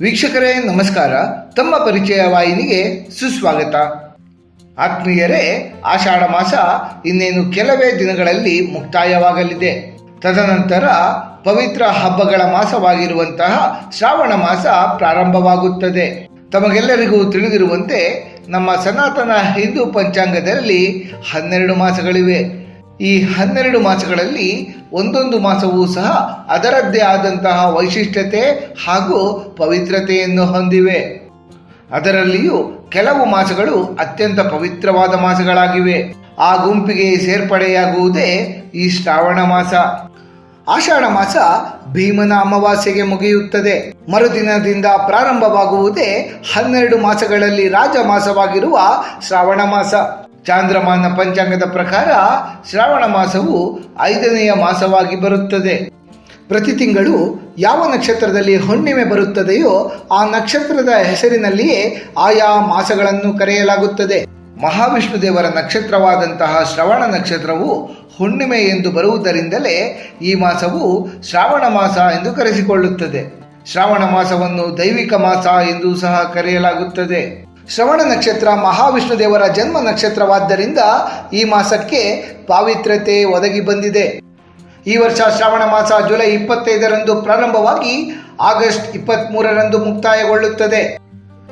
ವೀಕ್ಷಕರೇ, ನಮಸ್ಕಾರ. ತಮ್ಮ ಪರಿಚಯ ವಾಹಿನಿಗೆ ಸುಸ್ವಾಗತ. ಆತ್ಮೀಯರೇ, ಆಷಾಢ ಮಾಸ ಇನ್ನೇನು ಕೆಲವೇ ದಿನಗಳಲ್ಲಿ ಮುಕ್ತಾಯವಾಗಲಿದೆ. ತದನಂತರ ಪವಿತ್ರ ಹಬ್ಬಗಳ ಮಾಸವಾಗಿರುವಂತಹ ಶ್ರಾವಣ ಮಾಸ ಪ್ರಾರಂಭವಾಗುತ್ತದೆ. ತಮಗೆಲ್ಲರಿಗೂ ತಿಳಿದಿರುವಂತೆ ನಮ್ಮ ಸನಾತನ ಹಿಂದೂ ಪಂಚಾಂಗದಲ್ಲಿ ಹನ್ನೆರಡು ಮಾಸಗಳಿವೆ. ಈ ಹನ್ನೆರಡು ಮಾಸಗಳಲ್ಲಿ ಒಂದೊಂದು ಮಾಸವೂ ಸಹ ಅದರದ್ದೇ ಆದಂತಹ ವೈಶಿಷ್ಟ್ಯತೆ ಹಾಗೂ ಪವಿತ್ರತೆಯನ್ನು ಹೊಂದಿವೆ. ಅದರಲ್ಲಿಯೂ ಕೆಲವು ಮಾಸಗಳು ಅತ್ಯಂತ ಪವಿತ್ರವಾದ ಮಾಸಗಳಾಗಿವೆ. ಆ ಗುಂಪಿಗೆ ಸೇರ್ಪಡೆಯಾಗುವುದೇ ಈ ಶ್ರಾವಣ ಮಾಸ. ಆಷಾಢ ಮಾಸ ಭೀಮನ ಅಮಾವಾಸ್ಯೆಗೆ ಮುಗಿಯುತ್ತದೆ. ಮರುದಿನದಿಂದ ಪ್ರಾರಂಭವಾಗುವುದೇ ಹನ್ನೆರಡು ಮಾಸಗಳಲ್ಲಿ ರಾಜ ಮಾಸವಾಗಿರುವ ಶ್ರಾವಣ ಮಾಸ. ಚಾಂದ್ರಮಾನ ಪಂಚಾಂಗದ ಪ್ರಕಾರ ಶ್ರಾವಣ ಮಾಸವು ಐದನೆಯ ಮಾಸವಾಗಿ ಬರುತ್ತದೆ. ಪ್ರತಿ ತಿಂಗಳು ಯಾವ ನಕ್ಷತ್ರದಲ್ಲಿ ಹುಣ್ಣಿಮೆ ಬರುತ್ತದೆಯೋ ಆ ನಕ್ಷತ್ರದ ಹೆಸರಿನಲ್ಲಿಯೇ ಆಯಾ ಮಾಸಗಳನ್ನು ಕರೆಯಲಾಗುತ್ತದೆ. ಮಹಾವಿಷ್ಣು ದೇವರ ನಕ್ಷತ್ರವಾದಂತಹ ಶ್ರವಣ ನಕ್ಷತ್ರವು ಹುಣ್ಣಿಮೆ ಎಂದು ಬರುವುದರಿಂದಲೇ ಈ ಮಾಸವು ಶ್ರಾವಣ ಮಾಸ ಎಂದು ಕರೆಸಿಕೊಳ್ಳುತ್ತದೆ. ಶ್ರಾವಣ ಮಾಸವನ್ನು ದೈವಿಕ ಮಾಸ ಎಂದು ಸಹ ಕರೆಯಲಾಗುತ್ತದೆ. ಶ್ರವಣ ನಕ್ಷತ್ರ ಮಹಾವಿಷ್ಣು ದೇವರ ಜನ್ಮ ನಕ್ಷತ್ರವಾದ್ದರಿಂದ ಈ ಮಾಸಕ್ಕೆ ಪಾವಿತ್ರ್ಯತೆ ಒದಗಿ ಬಂದಿದೆ. ಈ ವರ್ಷ ಶ್ರಾವಣ ಮಾಸ ಜುಲೈ ಇಪ್ಪತ್ತೈದರಂದು ಪ್ರಾರಂಭವಾಗಿ ಆಗಸ್ಟ್ ಇಪ್ಪತ್ತ್ಮೂರರಂದು ಮುಕ್ತಾಯಗೊಳ್ಳುತ್ತದೆ.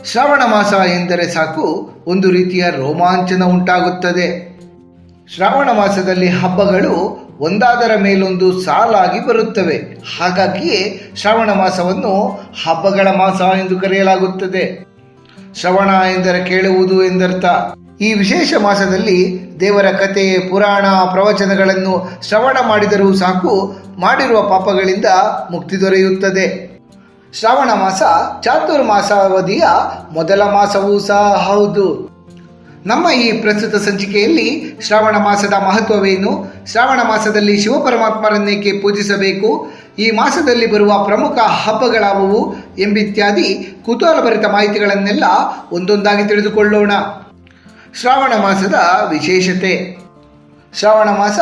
ಶ್ರಾವಣ ಮಾಸ ಎಂದರೆ ಸಾಕು, ಒಂದು ರೀತಿಯ ರೋಮಾಂಚನ ಉಂಟಾಗುತ್ತದೆ. ಶ್ರಾವಣ ಮಾಸದಲ್ಲಿ ಹಬ್ಬಗಳು ಒಂದಾದರ ಮೇಲೊಂದು ಸಾಲಾಗಿ ಬರುತ್ತವೆ. ಹಾಗಾಗಿಯೇ ಶ್ರಾವಣ ಮಾಸವನ್ನು ಹಬ್ಬಗಳ ಮಾಸ ಎಂದು ಕರೆಯಲಾಗುತ್ತದೆ. ಶ್ರವಣ ಎಂದರೆ ಕೇಳುವುದು ಎಂದರ್ಥ. ಈ ವಿಶೇಷ ಮಾಸದಲ್ಲಿ ದೇವರ ಕತೆ ಪುರಾಣ, ಪ್ರವಚನಗಳನ್ನು ಶ್ರವಣ ಮಾಡಿದರೂ ಸಾಕು, ಮಾಡಿರುವ ಪಾಪಗಳಿಂದ ಮುಕ್ತಿ ದೊರೆಯುತ್ತದೆ. ಶ್ರಾವಣ ಮಾಸ, ಚಾತುರ್ಮಾಸಾವಧಿಯ ಮೊದಲ ಮಾಸವೂ ಸಹ ಹೌದು. ನಮ್ಮ ಈ ಪ್ರಸ್ತುತ ಸಂಚಿಕೆಯಲ್ಲಿ ಶ್ರಾವಣ ಮಾಸದ ಮಹತ್ವವೇನು? ಶ್ರಾವಣ ಮಾಸದಲ್ಲಿ ಶಿವಪರಮಾತ್ಮರನ್ನೇಕೆ ಪೂಜಿಸಬೇಕು? ಈ ಮಾಸದಲ್ಲಿ ಬರುವ ಪ್ರಮುಖ ಹಬ್ಬಗಳಾವುವು ಎಂಬಿತ್ಯಾದಿ ಕುತೂಹಲಭರಿತ ಮಾಹಿತಿಗಳನ್ನೆಲ್ಲ ಒಂದೊಂದಾಗಿ ತಿಳಿದುಕೊಳ್ಳೋಣ. ಶ್ರಾವಣ ಮಾಸದ ವಿಶೇಷತೆ. ಶ್ರಾವಣ ಮಾಸ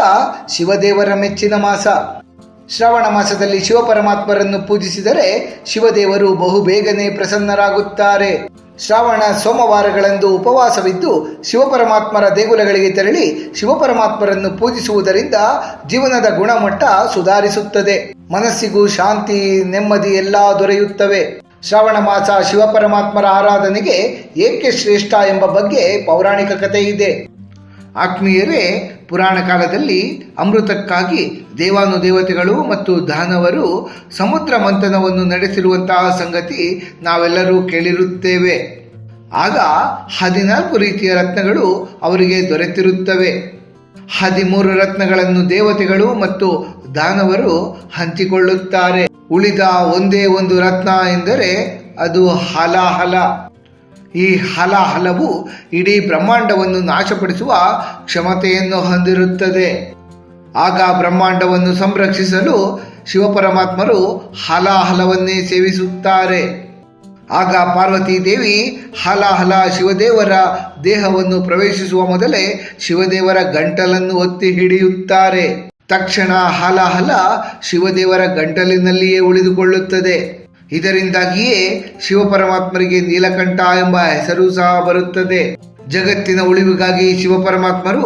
ಶಿವದೇವರ ಮೆಚ್ಚಿನ ಮಾಸ. ಶ್ರಾವಣ ಮಾಸದಲ್ಲಿ ಶಿವಪರಮಾತ್ಮರನ್ನು ಪೂಜಿಸಿದರೆ ಶಿವದೇವರು ಬಹು ಬೇಗನೆ ಪ್ರಸನ್ನರಾಗುತ್ತಾರೆ. ಶ್ರಾವಣ ಸೋಮವಾರಗಳಂದು ಉಪವಾಸವಿದ್ದು ಶಿವಪರಮಾತ್ಮರ ದೇಗುಲಗಳಿಗೆ ತೆರಳಿ ಶಿವಪರಮಾತ್ಮರನ್ನು ಪೂಜಿಸುವುದರಿಂದ ಜೀವನದ ಗುಣಮಟ್ಟ ಸುಧಾರಿಸುತ್ತದೆ. ಮನಸ್ಸಿಗೂ ಶಾಂತಿ, ನೆಮ್ಮದಿ ಎಲ್ಲ ದೊರೆಯುತ್ತವೆ. ಶ್ರಾವಣ ಮಾಸ ಶಿವಪರಮಾತ್ಮರ ಆರಾಧನೆಗೆ ಏಕೆ ಶ್ರೇಷ್ಠ ಎಂಬ ಬಗ್ಗೆ ಪೌರಾಣಿಕ ಕಥೆ ಇದೆ ಆತ್ಮೀಯರೇ ಪುರಾಣ ಕಾಲದಲ್ಲಿ ಅಮೃತಕ್ಕಾಗಿ ದೇವಾನುದೇವತೆಗಳು ಮತ್ತು ದಾನವರು ಸಮುದ್ರ ಮಂಥನವನ್ನು ನಡೆಸಿರುವಂತಹ ಸಂಗತಿ ನಾವೆಲ್ಲರೂ ಕೇಳಿರುತ್ತೇವೆ. ಆಗ ಹದಿನಾಲ್ಕು ರೀತಿಯ ರತ್ನಗಳು ಅವರಿಗೆ ದೊರೆತಿರುತ್ತವೆ. ಹದಿಮೂರು ರತ್ನಗಳನ್ನು ದೇವತೆಗಳು ಮತ್ತು ದಾನವರು ಹಂಚಿಕೊಳ್ಳುತ್ತಾರೆ. ಉಳಿದ ಒಂದೇ ಒಂದು ರತ್ನ ಎಂದರೆ ಅದು ಹಲಾಹಲ. ಈ ಹಲಾಹಲವು ಇಡೀ ಬ್ರಹ್ಮಾಂಡವನ್ನು ನಾಶಪಡಿಸುವ ಕ್ಷಮತೆಯನ್ನು ಹೊಂದಿರುತ್ತದೆ. ಆಗ ಬ್ರಹ್ಮಾಂಡವನ್ನು ಸಂರಕ್ಷಿಸಲು ಶಿವಪರಮಾತ್ಮರು ಹಲಾಹಲವನ್ನೇ ಸೇವಿಸುತ್ತಾರೆ. ಆಗ ಪಾರ್ವತಿ ದೇವಿ ಹಲಾಹಲ ಶಿವದೇವರ ದೇಹವನ್ನು ಪ್ರವೇಶಿಸುವ ಮೊದಲೇ ಶಿವದೇವರ ಗಂಟಲನ್ನು ಒತ್ತಿ ಹಿಡಿಯುತ್ತಾರೆ. ತಕ್ಷಣ ಹಲಾಹಲ ಶಿವದೇವರ ಗಂಟಲಿನಲ್ಲಿಯೇ ಉಳಿದುಕೊಳ್ಳುತ್ತದೆ. ಇದರಿಂದಾಗಿಯೇ ಶಿವಪರಮಾತ್ಮರಿಗೆ ನೀಲಕಂಠ ಎಂಬ ಹೆಸರು ಸಹ ಬರುತ್ತದೆ. ಜಗತ್ತಿನ ಉಳಿವಿಗಾಗಿ ಶಿವಪರಮಾತ್ಮರು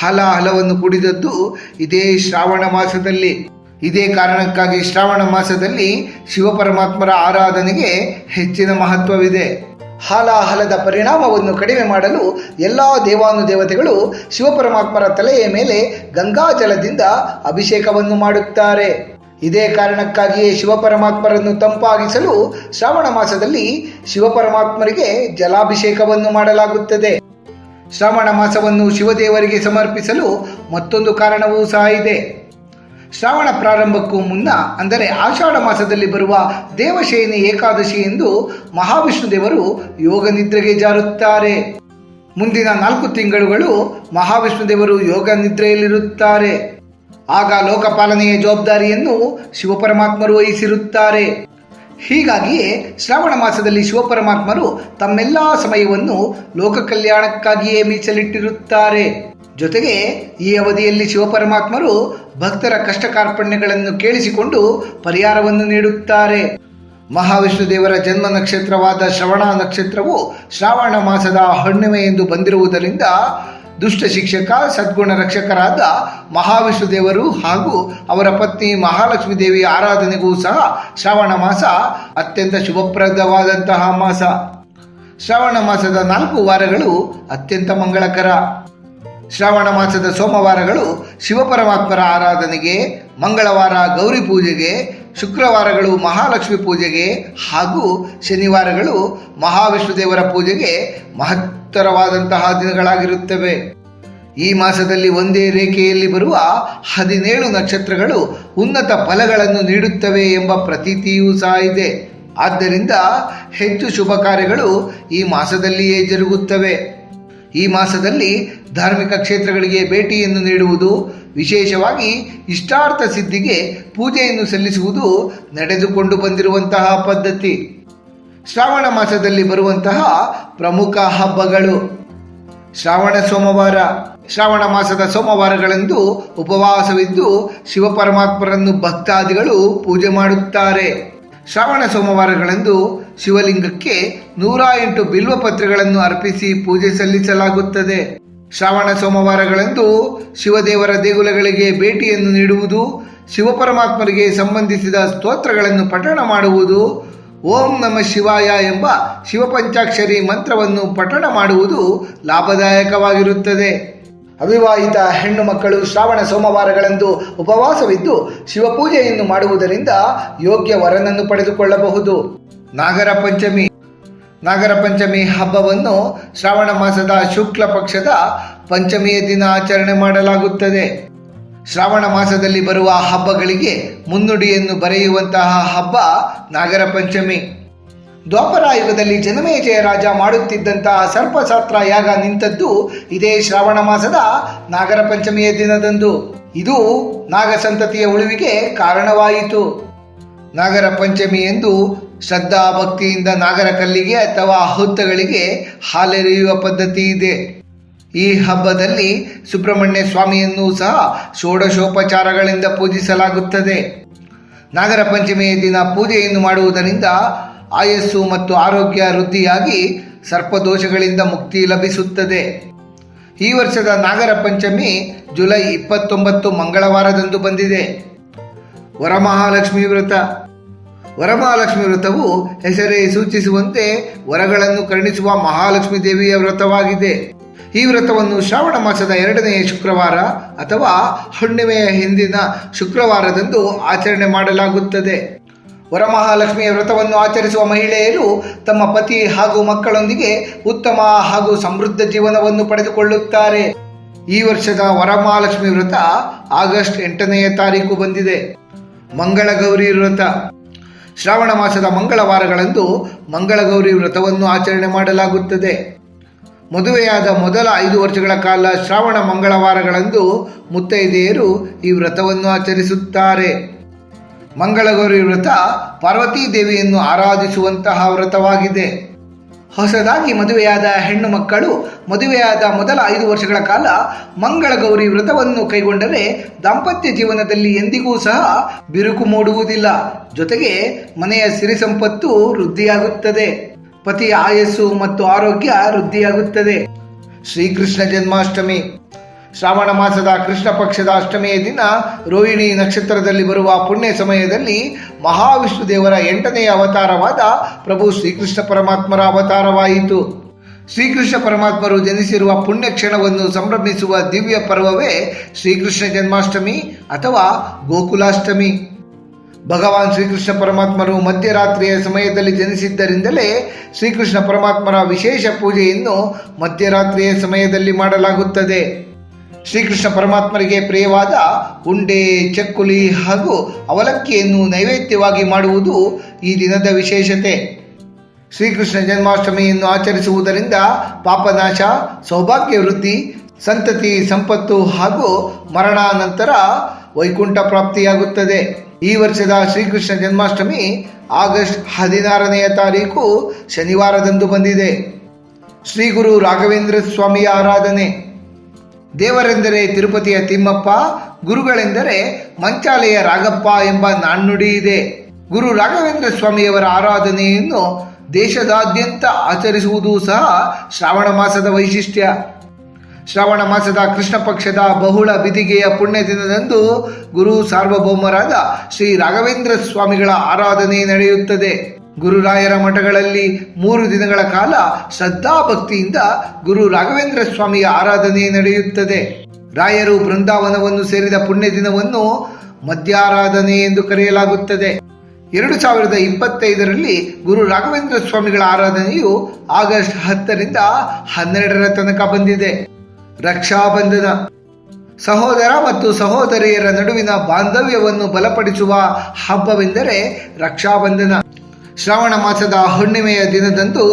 ಹಲಾಹಲವನ್ನು ಕುಡಿದದ್ದು ಇದೇ ಶ್ರಾವಣ ಮಾಸದಲ್ಲಿ. ಇದೇ ಕಾರಣಕ್ಕಾಗಿ ಶ್ರಾವಣ ಮಾಸದಲ್ಲಿ ಶಿವಪರಮಾತ್ಮರ ಆರಾಧನೆಗೆ ಹೆಚ್ಚಿನ ಮಹತ್ವವಿದೆ. ಹಾಲಾಹಲದ ಪರಿಣಾಮವನ್ನು ಕಡಿಮೆ ಮಾಡಲು ಎಲ್ಲ ದೇವಾನುದೇವತೆಗಳು ಶಿವಪರಮಾತ್ಮರ ತಲೆಯ ಮೇಲೆ ಗಂಗಾಜಲದಿಂದ ಅಭಿಷೇಕವನ್ನು ಮಾಡುತ್ತಾರೆ. ಇದೇ ಕಾರಣಕ್ಕಾಗಿಯೇ ಶಿವಪರಮಾತ್ಮರನ್ನು ತಂಪಾಗಿಸಲು ಶ್ರಾವಣ ಮಾಸದಲ್ಲಿ ಶಿವಪರಮಾತ್ಮರಿಗೆ ಜಲಾಭಿಷೇಕವನ್ನು ಮಾಡಲಾಗುತ್ತದೆ. ಶ್ರಾವಣ ಮಾಸವನ್ನು ಶಿವದೇವರಿಗೆ ಸಮರ್ಪಿಸಲು ಮತ್ತೊಂದು ಕಾರಣವೂ ಸಹ ಇದೆ. ಶ್ರಾವಣ ಪ್ರಾರಂಭಕ್ಕೂ ಮುನ್ನ, ಅಂದರೆ ಆಷಾಢ ಮಾಸದಲ್ಲಿ ಬರುವ ದೇವಶಯನಿ ಏಕಾದಶಿ ಎಂದು ಮಹಾವಿಷ್ಣು ದೇವರು ಯೋಗ ನಿದ್ರೆಗೆ ಜಾರುತ್ತಾರೆ. ಮುಂದಿನ ನಾಲ್ಕು ತಿಂಗಳುಗಳು ಮಹಾವಿಷ್ಣು ದೇವರು ಯೋಗ ನಿದ್ರೆಯಲ್ಲಿರುತ್ತಾರೆ. ಆಗ ಲೋಕಪಾಲನೆಯ ಜವಾಬ್ದಾರಿಯನ್ನು ಶಿವಪರಮಾತ್ಮರು ವಹಿಸಿರುತ್ತಾರೆ. ಹೀಗಾಗಿಯೇ ಶ್ರಾವಣ ಮಾಸದಲ್ಲಿ ಶಿವಪರಮಾತ್ಮರು ತಮ್ಮೆಲ್ಲ ಸಮಯವನ್ನು ಲೋಕ ಕಲ್ಯಾಣಕ್ಕಾಗಿಯೇ ಮೀಸಲಿಟ್ಟಿರುತ್ತಾರೆ. ಜೊತೆಗೆ ಈ ಅವಧಿಯಲ್ಲಿ ಶಿವಪರಮಾತ್ಮರು ಭಕ್ತರ ಕಷ್ಟ ಕಾರ್ಪಣ್ಯಗಳನ್ನು ಕೇಳಿಸಿಕೊಂಡು ಪರಿಹಾರವನ್ನು ನೀಡುತ್ತಾರೆ. ಮಹಾವಿಷ್ಣು ದೇವರ ಜನ್ಮ ನಕ್ಷತ್ರವಾದ ಶ್ರವಣ ನಕ್ಷತ್ರವು ಶ್ರಾವಣ ಮಾಸದ ಹುಣ್ಣಿಮೆ ಎಂದು ಬಂದಿರುವುದರಿಂದ ದುಷ್ಟ ಶಿಕ್ಷಕ, ಸದ್ಗುಣ ರಕ್ಷಕರಾದ ಮಹಾವಿಷ್ಣು ದೇವರು ಹಾಗೂ ಅವರ ಪತ್ನಿ ಮಹಾಲಕ್ಷ್ಮೀ ದೇವಿ ಆರಾಧನೆಗೂ ಸಹ ಶ್ರಾವಣ ಮಾಸ ಅತ್ಯಂತ ಶುಭಪ್ರದವಾದಂತಹ ಮಾಸ. ಶ್ರಾವಣ ಮಾಸದ ನಾಲ್ಕು ವಾರಗಳು ಅತ್ಯಂತ ಮಂಗಳಕರ. ಶ್ರಾವಣ ಮಾಸದ ಸೋಮವಾರಗಳು ಶಿವಪರಮಾತ್ಮರ ಆರಾಧನೆಗೆ, ಮಂಗಳವಾರ ಗೌರಿ ಪೂಜೆಗೆ ಶುಕ್ರವಾರಗಳು ಮಹಾಲಕ್ಷ್ಮಿ ಪೂಜೆಗೆ ಹಾಗೂ ಶನಿವಾರಗಳು ಮಹಾವಿಷ್ಣು ದೇವರ ಪೂಜೆಗೆ ಮಹತ್ತರವಾದಂತಹ ದಿನಗಳಾಗಿರುತ್ತವೆ. ಈ ಮಾಸದಲ್ಲಿ ಒಂದೇ ರೇಖೆಯಲ್ಲಿ ಬರುವ ಹದಿನೇಳು ನಕ್ಷತ್ರಗಳು ಉನ್ನತ ಫಲಗಳನ್ನು ನೀಡುತ್ತವೆ ಎಂಬ ಪ್ರತೀತಿಯೂ ಸಹ ಇದೆ. ಆದ್ದರಿಂದ ಹೆಚ್ಚು ಶುಭ ಕಾರ್ಯಗಳು ಈ ಮಾಸದಲ್ಲಿಯೇ ಜರುಗುತ್ತವೆ. ಈ ಮಾಸದಲ್ಲಿ ಧಾರ್ಮಿಕ ಕ್ಷೇತ್ರಗಳಿಗೆ ಭೇಟಿಯನ್ನು ನೀಡುವುದು, ವಿಶೇಷವಾಗಿ ಇಷ್ಟಾರ್ಥ ಸಿದ್ಧಿಗೆ ಪೂಜೆಯನ್ನು ಸಲ್ಲಿಸುವುದು ನಡೆದುಕೊಂಡು ಬಂದಿರುವಂತಹ ಪದ್ಧತಿ. ಶ್ರಾವಣ ಮಾಸದಲ್ಲಿ ಬರುವಂತಹ ಪ್ರಮುಖ ಹಬ್ಬಗಳು. ಶ್ರಾವಣ ಸೋಮವಾರ. ಶ್ರಾವಣ ಮಾಸದ ಸೋಮವಾರಗಳಂದು ಉಪವಾಸವಿದ್ದು ಶಿವಪರಮಾತ್ಮರನ್ನು ಭಕ್ತಾದಿಗಳು ಪೂಜೆ ಮಾಡುತ್ತಾರೆ. ಶ್ರಾವಣ ಸೋಮವಾರಗಳಂದು ಶಿವಲಿಂಗಕ್ಕೆ ನೂರ ಎಂಟು ಬಿಲ್ವಪತ್ರೆಗಳನ್ನು ಅರ್ಪಿಸಿ ಪೂಜೆ ಸಲ್ಲಿಸಲಾಗುತ್ತದೆ. ಶ್ರಾವಣ ಸೋಮವಾರಗಳಂದು ಶಿವದೇವರ ದೇಗುಲಗಳಿಗೆ ಭೇಟಿಯನ್ನು ನೀಡುವುದು, ಶಿವಪರಮಾತ್ಮರಿಗೆ ಸಂಬಂಧಿಸಿದ ಸ್ತೋತ್ರಗಳನ್ನು ಪಠಣ ಮಾಡುವುದು, ಓಂ ನಮ ಶಿವಾಯ ಎಂಬ ಶಿವಪಂಚಾಕ್ಷರಿ ಮಂತ್ರವನ್ನು ಪಠಣ ಮಾಡುವುದು ಲಾಭದಾಯಕವಾಗಿರುತ್ತದೆ. ಅವಿವಾಹಿತ ಹೆಣ್ಣು ಮಕ್ಕಳು ಶ್ರಾವಣ ಸೋಮವಾರಗಳಂದು ಉಪವಾಸವಿದ್ದು ಶಿವಪೂಜೆಯನ್ನು ಮಾಡುವುದರಿಂದ ಯೋಗ್ಯ ವರನನ್ನು ಪಡೆದುಕೊಳ್ಳಬಹುದು. ನಾಗರ ಪಂಚಮಿ. ನಾಗರ ಪಂಚಮಿ ಹಬ್ಬವನ್ನು ಶ್ರಾವಣ ಮಾಸದ ಶುಕ್ಲ ಪಕ್ಷದ ಪಂಚಮಿಯ ದಿನ ಆಚರಣೆ ಮಾಡಲಾಗುತ್ತದೆ. ಶ್ರಾವಣ ಮಾಸದಲ್ಲಿ ಬರುವ ಹಬ್ಬಗಳಿಗೆ ಮುನ್ನುಡಿಯನ್ನು ಬರೆಯುವಂತಹ ಹಬ್ಬ ನಾಗರ ಪಂಚಮಿ. ದ್ವಾಪರ ಯುಗದಲ್ಲಿ ಜನಮೇಜಯ ರಾಜ ಮಾಡುತ್ತಿದ್ದಂತಹ ಸರ್ಪಸಾತ್ರ ಯಾಗ ನಿಂತದ್ದು ಇದೇ ಶ್ರಾವಣ ಮಾಸದ ನಾಗರ ಪಂಚಮಿಯ ದಿನದಂದು. ಇದು ನಾಗ ಸಂತತಿಯ ಉಳಿವಿಗೆ ಕಾರಣವಾಯಿತು. ನಾಗರ ಪಂಚಮಿ ಎಂದು ಶ್ರದ್ಧಾ ಭಕ್ತಿಯಿಂದ ನಾಗರ ಕಲ್ಲಿಗೆ ಅಥವಾ ಹುತ್ತಗಳಿಗೆ ಹಾಲೆರೆಯುವ ಪದ್ಧತಿ ಇದೆ. ಈ ಹಬ್ಬದಲ್ಲಿ ಸುಬ್ರಹ್ಮಣ್ಯ ಸ್ವಾಮಿಯನ್ನು ಸಹ ಷೋಡಶೋಪಚಾರಗಳಿಂದ ಪೂಜಿಸಲಾಗುತ್ತದೆ. ನಾಗರ ಪಂಚಮಿಯ ದಿನ ಪೂಜೆಯನ್ನು ಮಾಡುವುದರಿಂದ ಆಯಸ್ಸು ಮತ್ತು ಆರೋಗ್ಯ ವೃದ್ಧಿಯಾಗಿ ಸರ್ಪದೋಷಗಳಿಂದ ಮುಕ್ತಿ ಲಭಿಸುತ್ತದೆ. ಈ ವರ್ಷದ ನಾಗರ ಪಂಚಮಿ ಜುಲೈ ಇಪ್ಪತ್ತೊಂಬತ್ತು ಮಂಗಳವಾರದಂದು ಬಂದಿದೆ. ವರಮಹಾಲಕ್ಷ್ಮಿ ವ್ರತ. ವರಮಹಾಲಕ್ಷ್ಮಿ ವ್ರತವು ಹೆಸರೇ ಸೂಚಿಸುವಂತೆ ವರಗಳನ್ನು ಕರುಣಿಸುವ ಮಹಾಲಕ್ಷ್ಮಿ ದೇವಿಯ ವ್ರತವಾಗಿದೆ. ಈ ವ್ರತವನ್ನು ಶ್ರಾವಣ ಮಾಸದ ಎರಡನೆಯ ಶುಕ್ರವಾರ ಅಥವಾ ಹುಣ್ಣಿಮೆಯ ಹಿಂದಿನ ಶುಕ್ರವಾರದಂದು ಆಚರಣೆ ಮಾಡಲಾಗುತ್ತದೆ. ವರಮಹಾಲಕ್ಷ್ಮಿಯ ವ್ರತವನ್ನು ಆಚರಿಸುವ ಮಹಿಳೆಯರು ತಮ್ಮ ಪತಿ ಹಾಗೂ ಮಕ್ಕಳೊಂದಿಗೆ ಉತ್ತಮ ಹಾಗೂ ಸಮೃದ್ಧ ಜೀವನವನ್ನು ಪಡೆದುಕೊಳ್ಳುತ್ತಾರೆ. ಈ ವರ್ಷದ ವರಮಹಾಲಕ್ಷ್ಮಿ ವ್ರತ ಆಗಸ್ಟ್ ಎಂಟನೆಯ ತಾರೀಕು ಬಂದಿದೆ. ಮಂಗಳಗೌರಿ ವ್ರತ. ಶ್ರಾವಣ ಮಾಸದ ಮಂಗಳವಾರಗಳಂದು ಮಂಗಳಗೌರಿ ವ್ರತವನ್ನು ಆಚರಣೆ ಮಾಡಲಾಗುತ್ತದೆ. ಮದುವೆಯಾದ ಮೊದಲ ಐದು ವರ್ಷಗಳ ಕಾಲ ಶ್ರಾವಣ ಮಂಗಳವಾರಗಳಂದು ಮುತ್ತೈದೆಯರು ಈ ವ್ರತವನ್ನು ಆಚರಿಸುತ್ತಾರೆ. ಮಂಗಳಗೌರಿ ವ್ರತ ಪಾರ್ವತೀ ದೇವಿಯನ್ನು ಆರಾಧಿಸುವಂತಹ ವ್ರತವಾಗಿದೆ. ಹೊಸದಾಗಿ ಮದುವೆಯಾದ ಹೆಣ್ಣು ಮಕ್ಕಳು ಮದುವೆಯಾದ ಮೊದಲ ಐದು ವರ್ಷಗಳ ಕಾಲ ಮಂಗಳಗೌರಿ ವ್ರತವನ್ನು ಕೈಗೊಂಡರೆ ದಾಂಪತ್ಯ ಜೀವನದಲ್ಲಿ ಎಂದಿಗೂ ಸಹ ಬಿರುಕು ಮೂಡುವುದಿಲ್ಲ. ಜೊತೆಗೆ ಮನೆಯ ಸಿರಿ ಸಂಪತ್ತು ವೃದ್ಧಿಯಾಗುತ್ತದೆ. ಪತಿಯ ಆಯಸ್ಸು ಮತ್ತು ಆರೋಗ್ಯ ವೃದ್ಧಿಯಾಗುತ್ತದೆ. ಶ್ರೀಕೃಷ್ಣ ಜನ್ಮಾಷ್ಟಮಿ. ಶ್ರಾವಣ ಮಾಸದ ಕೃಷ್ಣ ಪಕ್ಷದ ಅಷ್ಟಮಿಯ ದಿನ ರೋಹಿಣಿ ನಕ್ಷತ್ರದಲ್ಲಿ ಬರುವ ಪುಣ್ಯ ಸಮಯದಲ್ಲಿ ಮಹಾವಿಷ್ಣು ದೇವರ ಎಂಟನೆಯ ಅವತಾರವಾದ ಪ್ರಭು ಶ್ರೀಕೃಷ್ಣ ಪರಮಾತ್ಮರ ಅವತಾರವಾಯಿತು. ಶ್ರೀಕೃಷ್ಣ ಪರಮಾತ್ಮರು ಜನಿಸಿರುವ ಪುಣ್ಯ ಕ್ಷಣವನ್ನು ಸಂಭ್ರಮಿಸುವ ದಿವ್ಯ ಪರ್ವವೇ ಶ್ರೀಕೃಷ್ಣ ಜನ್ಮಾಷ್ಟಮಿ ಅಥವಾ ಗೋಕುಲಾಷ್ಟಮಿ. ಭಗವಾನ್ ಶ್ರೀಕೃಷ್ಣ ಪರಮಾತ್ಮರು ಮಧ್ಯರಾತ್ರಿಯ ಸಮಯದಲ್ಲಿ ಜನಿಸಿದ್ದರಿಂದಲೇ ಶ್ರೀಕೃಷ್ಣ ಪರಮಾತ್ಮರ ವಿಶೇಷ ಪೂಜೆಯನ್ನು ಮಧ್ಯರಾತ್ರಿಯ ಸಮಯದಲ್ಲಿ ಮಾಡಲಾಗುತ್ತದೆ. ಶ್ರೀಕೃಷ್ಣ ಪರಮಾತ್ಮರಿಗೆ ಪ್ರಿಯವಾದ ಉಂಡೆ ಚಕ್ಕುಲಿ ಹಾಗೂ ಅವಲಕ್ಕಿಯನ್ನು ನೈವೇದ್ಯವಾಗಿ ಮಾಡುವುದು ಈ ದಿನದ ವಿಶೇಷತೆ. ಶ್ರೀಕೃಷ್ಣ ಜನ್ಮಾಷ್ಟಮಿಯನ್ನು ಆಚರಿಸುವುದರಿಂದ ಪಾಪನಾಶ ಸೌಭಾಗ್ಯ ವೃದ್ಧಿ ಸಂತತಿ, ಸಂಪತ್ತು ಹಾಗೂ ಮರಣಾನಂತರ ವೈಕುಂಠ ಪ್ರಾಪ್ತಿಯಾಗುತ್ತದೆ. ಈ ವರ್ಷದ ಶ್ರೀಕೃಷ್ಣ ಜನ್ಮಾಷ್ಟಮಿ ಆಗಸ್ಟ್ ಹದಿನಾರನೆಯ ತಾರೀಕು ಶನಿವಾರದಂದು ಬಂದಿದೆ. ಶ್ರೀ ಗುರು ರಾಘವೇಂದ್ರ ಸ್ವಾಮಿಯ ಆರಾಧನೆ. ದೇವರೆಂದರೆ ತಿರುಪತಿಯ ತಿಮ್ಮಪ್ಪ, ಗುರುಗಳೆಂದರೆ ಮಂಚಾಲೆಯ ರಾಗಪ್ಪ ಎಂಬ ನಾಣ್ಣುಡಿ ಇದೆ. ಗುರು ರಾಘವೇಂದ್ರ ಸ್ವಾಮಿಯವರ ಆರಾಧನೆಯನ್ನು ದೇಶದಾದ್ಯಂತ ಆಚರಿಸುವುದು ಸಹ ಶ್ರಾವಣ ಮಾಸದ ವೈಶಿಷ್ಟ್ಯ. ಶ್ರಾವಣ ಮಾಸದ ಕೃಷ್ಣ ಪಕ್ಷದ ಬಹುಳ ಬಿದಿಗೆಯ ಪುಣ್ಯ ದಿನದಂದು ಗುರು ಸಾರ್ವಭೌಮರಾದ ಶ್ರೀ ರಾಘವೇಂದ್ರ ಸ್ವಾಮಿಗಳ ಆರಾಧನೆ ನಡೆಯುತ್ತದೆ. ಗುರುರಾಯರ ಮಠಗಳಲ್ಲಿ ಮೂರು ದಿನಗಳ ಕಾಲ ಶ್ರದ್ಧಾಭಕ್ತಿಯಿಂದ ಗುರು ರಾಘವೇಂದ್ರ ಸ್ವಾಮಿಯ ಆರಾಧನೆ ನಡೆಯುತ್ತದೆ. ರಾಯರು ಬೃಂದಾವನವನ್ನು ಸೇರಿದ ಪುಣ್ಯ ದಿನವನ್ನು ಮಧ್ಯಾರಾಧನೆ ಎಂದು ಕರೆಯಲಾಗುತ್ತದೆ. ಎರಡು ಸಾವಿರದ ಇಪ್ಪತ್ತೈದರಲ್ಲಿ ಗುರು ರಾಘವೇಂದ್ರ ಸ್ವಾಮಿಗಳ ಆರಾಧನೆಯು ಆಗಸ್ಟ್ ಹತ್ತರಿಂದ ಹನ್ನೆರಡರ ತನಕ ಬಂದಿದೆ. ರಕ್ಷಾಬಂಧನ ಸಹೋದರ ಮತ್ತು ಸಹೋದರಿಯರ ನಡುವಿನ ಬಾಂಧವ್ಯವನ್ನು ಬಲಪಡಿಸುವ ಹಬ್ಬವೆಂದರೆ ರಕ್ಷಾಬಂಧನ. ಶ್ರಾವಣ ಮಾಸದ ಹುಣ್ಣಿಮೆಯ ದಿನದಂದು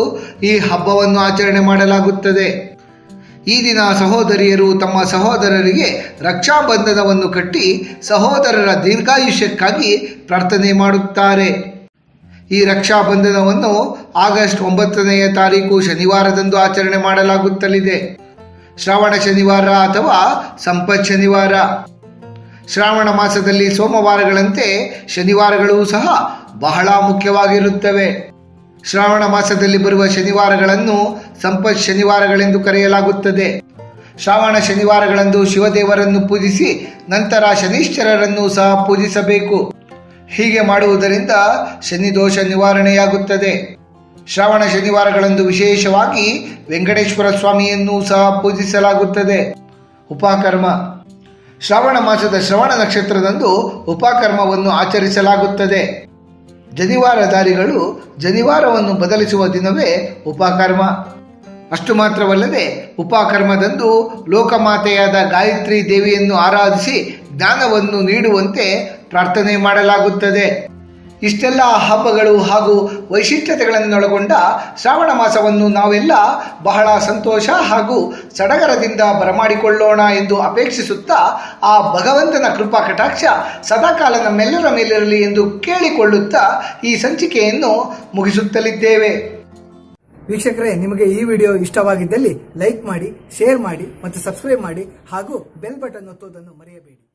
ಈ ಹಬ್ಬವನ್ನು ಆಚರಣೆ ಮಾಡಲಾಗುತ್ತದೆ. ಈ ದಿನ ಸಹೋದರಿಯರು ತಮ್ಮ ಸಹೋದರರಿಗೆ ರಕ್ಷಾಬಂಧನವನ್ನು ಕಟ್ಟಿ ಸಹೋದರರ ದೀರ್ಘಾಯುಷ್ಯಕ್ಕಾಗಿ ಪ್ರಾರ್ಥನೆ ಮಾಡುತ್ತಾರೆ. ಈ ರಕ್ಷಾಬಂಧನವನ್ನು ಆಗಸ್ಟ್ ಒಂಬತ್ತನೆಯ ತಾರೀಕು ಶನಿವಾರದಂದು ಆಚರಣೆ ಮಾಡಲಾಗುತ್ತಲಿದೆ. ಶ್ರಾವಣ ಶನಿವಾರ ಅಥವಾ ಸಂಪತ್ ಶನಿವಾರ. ಶ್ರಾವಣ ಮಾಸದಲ್ಲಿ ಸೋಮವಾರಗಳಂತೆ ಶನಿವಾರಗಳೂ ಸಹ ಬಹಳ ಮುಖ್ಯವಾಗಿರುತ್ತವೆ. ಶ್ರಾವಣ ಮಾಸದಲ್ಲಿ ಬರುವ ಶನಿವಾರಗಳನ್ನು ಸಂಪತ್ ಶನಿವಾರಗಳೆಂದು ಕರೆಯಲಾಗುತ್ತದೆ. ಶ್ರಾವಣ ಶನಿವಾರಗಳಂದು ಶಿವದೇವರನ್ನು ಪೂಜಿಸಿ ನಂತರ ಶನೀಶ್ವರರನ್ನು ಸಹ ಪೂಜಿಸಬೇಕು. ಹೀಗೆ ಮಾಡುವುದರಿಂದ ಶನಿ ದೋಷ ನಿವಾರಣೆಯಾಗುತ್ತದೆ. ಶ್ರಾವಣ ಶನಿವಾರಗಳಂದು ವಿಶೇಷವಾಗಿ ವೆಂಕಟೇಶ್ವರ ಸ್ವಾಮಿಯನ್ನು ಸಹ ಪೂಜಿಸಲಾಗುತ್ತದೆ. ಉಪಕರ್ಮ ಶ್ರಾವಣ ಮಾಸದ ಶ್ರವಣ ನಕ್ಷತ್ರದಂದು ಉಪಕರ್ಮವನ್ನು ಆಚರಿಸಲಾಗುತ್ತದೆ. ಜನಿವಾರಧಾರಿಗಳು ಜನಿವಾರವನ್ನು ಬದಲಿಸುವ ದಿನವೇ ಉಪಕರ್ಮ. ಅಷ್ಟು ಮಾತ್ರವಲ್ಲದೆ ಉಪಕರ್ಮದಂದು ಲೋಕಮಾತೆಯಾದ ಗಾಯತ್ರಿ ದೇವಿಯನ್ನು ಆರಾಧಿಸಿ ಜ್ಞಾನವನ್ನು ನೀಡುವಂತೆ ಪ್ರಾರ್ಥನೆ ಮಾಡಲಾಗುತ್ತದೆ. ಇಷ್ಟೆಲ್ಲ ಹಬ್ಬಗಳು ಹಾಗೂ ವೈಶಿಷ್ಟ್ಯತೆಗಳನ್ನೊಳಗೊಂಡ ಶ್ರಾವಣ ಮಾಸವನ್ನು ನಾವೆಲ್ಲ ಬಹಳ ಸಂತೋಷ ಹಾಗೂ ಸಡಗರದಿಂದ ಬರಮಾಡಿಕೊಳ್ಳೋಣ ಎಂದು ಅಪೇಕ್ಷಿಸುತ್ತಾ ಆ ಭಗವಂತನ ಕೃಪಾ ಕಟಾಕ್ಷ ಸದಾಕಾಲ ನಮ್ಮೆಲ್ಲರ ಮೇಲಿರಲಿ ಎಂದು ಕೇಳಿಕೊಳ್ಳುತ್ತಾ ಈ ಸಂಚಿಕೆಯನ್ನು ಮುಗಿಸುತ್ತಲಿದ್ದೇವೆ. ವೀಕ್ಷಕರೇ, ನಿಮಗೆ ಈ ವಿಡಿಯೋ ಇಷ್ಟವಾಗಿದ್ದಲ್ಲಿ ಲೈಕ್ ಮಾಡಿ, ಶೇರ್ ಮಾಡಿ ಮತ್ತು ಸಬ್ಸ್ಕ್ರೈಬ್ ಮಾಡಿ ಹಾಗೂ ಬೆಲ್ ಬಟನ್ ಒತ್ತುವುದನ್ನು ಮರೆಯಬೇಡಿ.